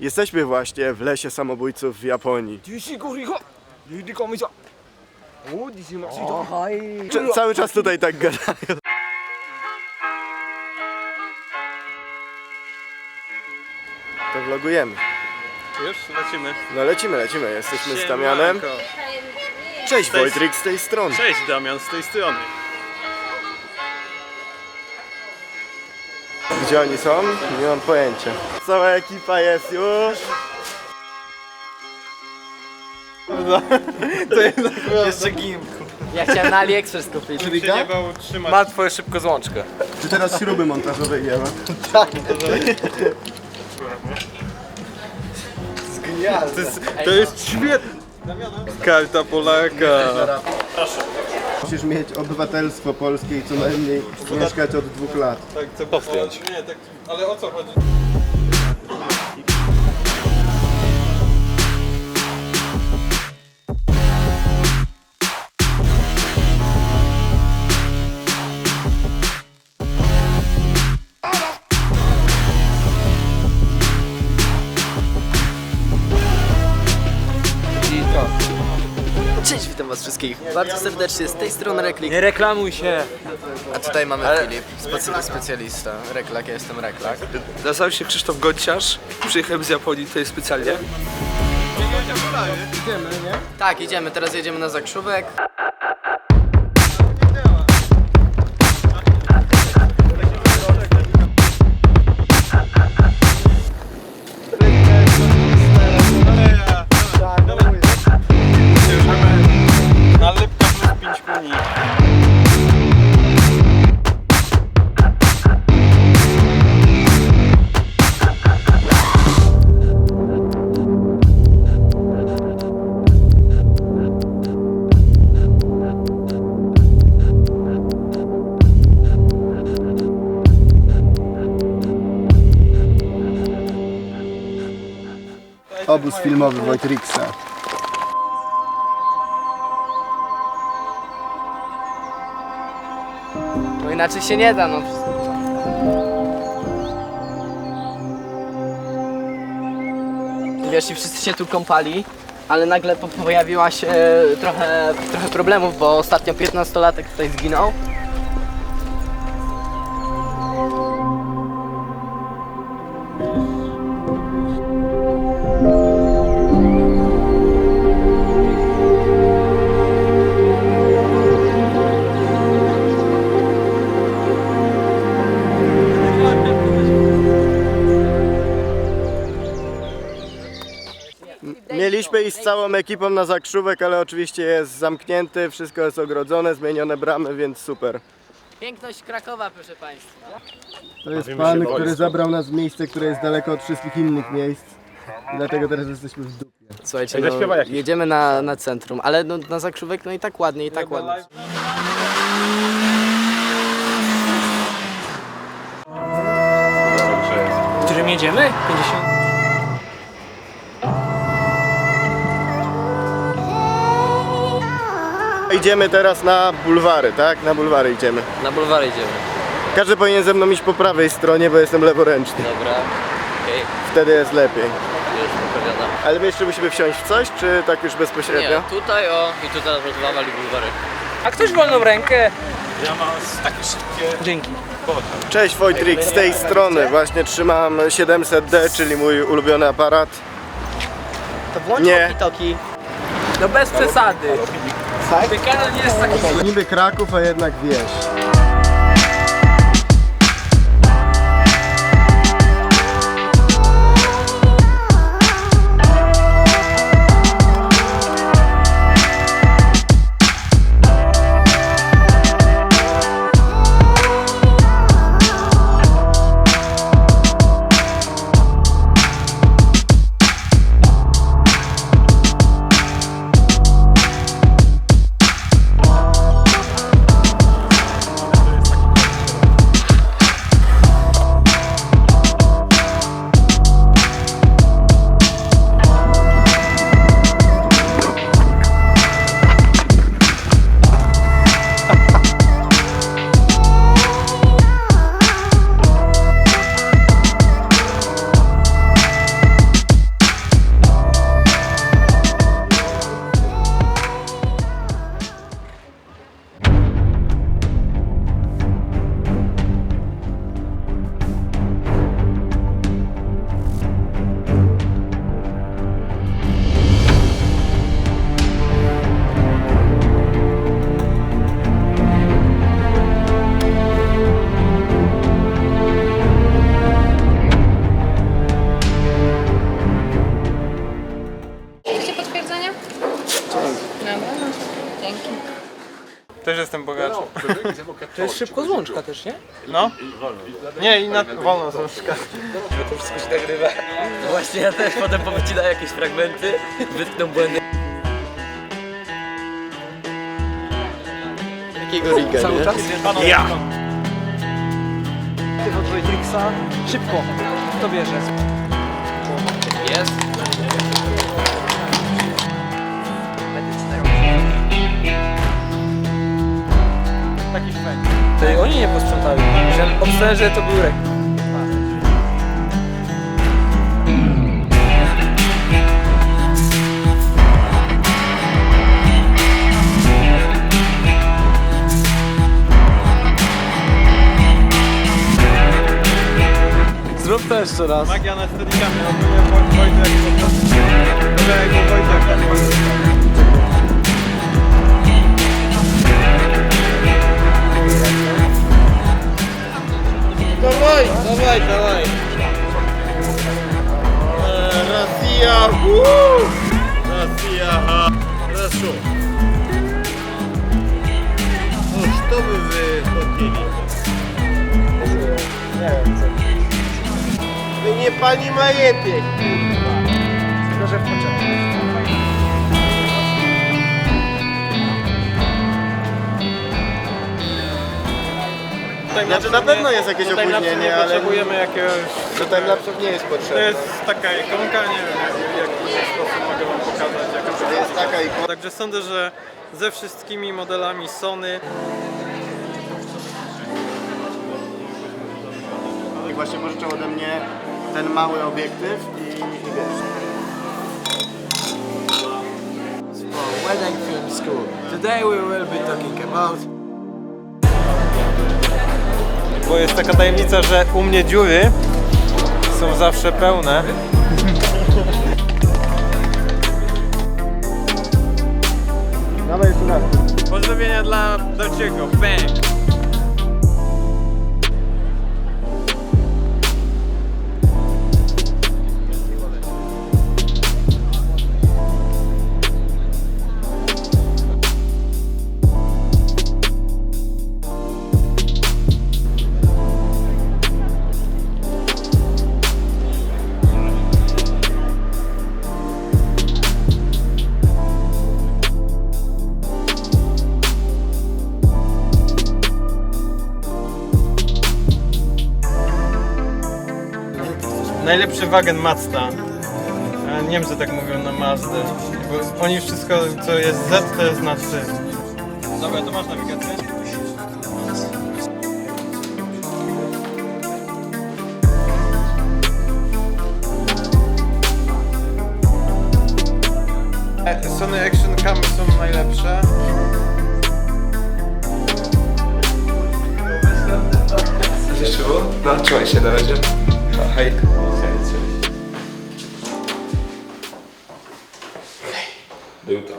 Jesteśmy właśnie w lesie samobójców w Japonii. Cze- cały czas tutaj tak gadają. To vlogujemy. Już lecimy. No lecimy, lecimy. Jesteśmy z Damianem. Cześć, Cześć. Wojtryk z tej strony. Cześć Damian z tej strony. Gdzie oni są? Nie mam pojęcia. Cała ekipa jest już. Jeszcze gim Ja chciałem na AliExpress kupić. Się nie bał trzymać. Ma twoje szybko złączkę Czy teraz śruby montażowe nie ma? To jest, to jest świetne. Karta Polaka. Musisz mieć obywatelstwo polskie i co najmniej mieszkać od dwóch lat. Tak, co powstać. Nie, tak, ale o co chodzi? Wszystkich bardzo serdecznie z tej strony Reklik. Nie reklamuj się A tutaj mamy Filip, specy- specjalista. Reklak, ja jestem Reklak. Nazywam się Krzysztof Gonciarz. Przyjechałem z Japonii tutaj specjalnie. Tak, idziemy, teraz jedziemy na Zakrzówek. Obóz filmowy Wojtriksa. No inaczej się nie da, no. Wiesz, i wszyscy się tu kąpali, ale nagle po- pojawiła się trochę, trochę problemów, bo ostatnio 15-latek tutaj zginął. Iść z całą ekipą na zakrzówek, ale oczywiście jest zamknięty, wszystko jest ogrodzone, zmienione bramy, więc super. Piękność Krakowa, proszę Państwa. To jest pan, który zabrał nas w miejsce, które jest daleko od wszystkich innych miejsc. I dlatego teraz jesteśmy w dupie. Słuchajcie, no, jedziemy na, na centrum, ale no, na Zakrzówek no i tak ładnie, i tak ładnie. Którym jedziemy? 50 Idziemy teraz na bulwary, tak? Na bulwary idziemy. Na bulwary idziemy. Każdy powinien ze mną iść po prawej stronie, bo jestem leworęczny. Dobra, okej, Wtedy jest lepiej. już poprawiona. Ale my jeszcze musimy wsiąść w coś, czy tak już bezpośrednio? tutaj o i tutaj rozwawali bulwary. A ktoś wolną rękę? Ja mam takie szybkie. Dzięki Cześć Wojtrik, z tej strony właśnie trzymam 700D, czyli mój ulubiony aparat. To włącz Nie. toki. No bez przesady Ten kanał nie jest taki Niby Kraków, a jednak wieś. To szybko złączka też, nie? No? Nie, i na wolno złączka. To wszystko się nagrywa. Właśnie ja też potem powycinam jakieś fragmenty, wytkną błędy. Jakiego riga, Cały czas? Ja! Ty w Trixa. Szybko. Kto bierze? Jest. Taki fajny. To oni nie posprzątali. Że obstałem, że to był rek. Zrób to jeszcze raz. Magia na steadicamie, ogólnie Woj- Wojtek po prostu... proszę. No, co by wy chłopili? Nie wiem co. Wy nie pani w początku. Tutaj Znaczy na pewno jest jakieś opóźnienie, nie ale potrzebujemy jakiegoś... to timelapsów nie jest To potrzebne. jest taka ikonka, nie wiem jak, w inny sposób mogę wam pokazać To taka ikona. Także sądzę, że ze wszystkimi modelami Sony I właśnie pożyczał ode mnie ten mały obiektyw i, i wiesz. Wedding Film School. Today we will be talking about Bo jest taka tajemnica, że u mnie dziury są zawsze pełne. Dawaj jeszcze raz. Pozdrowienia dla Dolciego. Bang! Najlepszy wagen Mazda. Niemcy tak mówią na Mazdę. Bo oni wszystko co jest Z to jest na 3. Dobra, to masz nawigację? E, Sony Action Camy są najlepsze. Zeszło? No, trzymaj się na razie. Hej. Był to.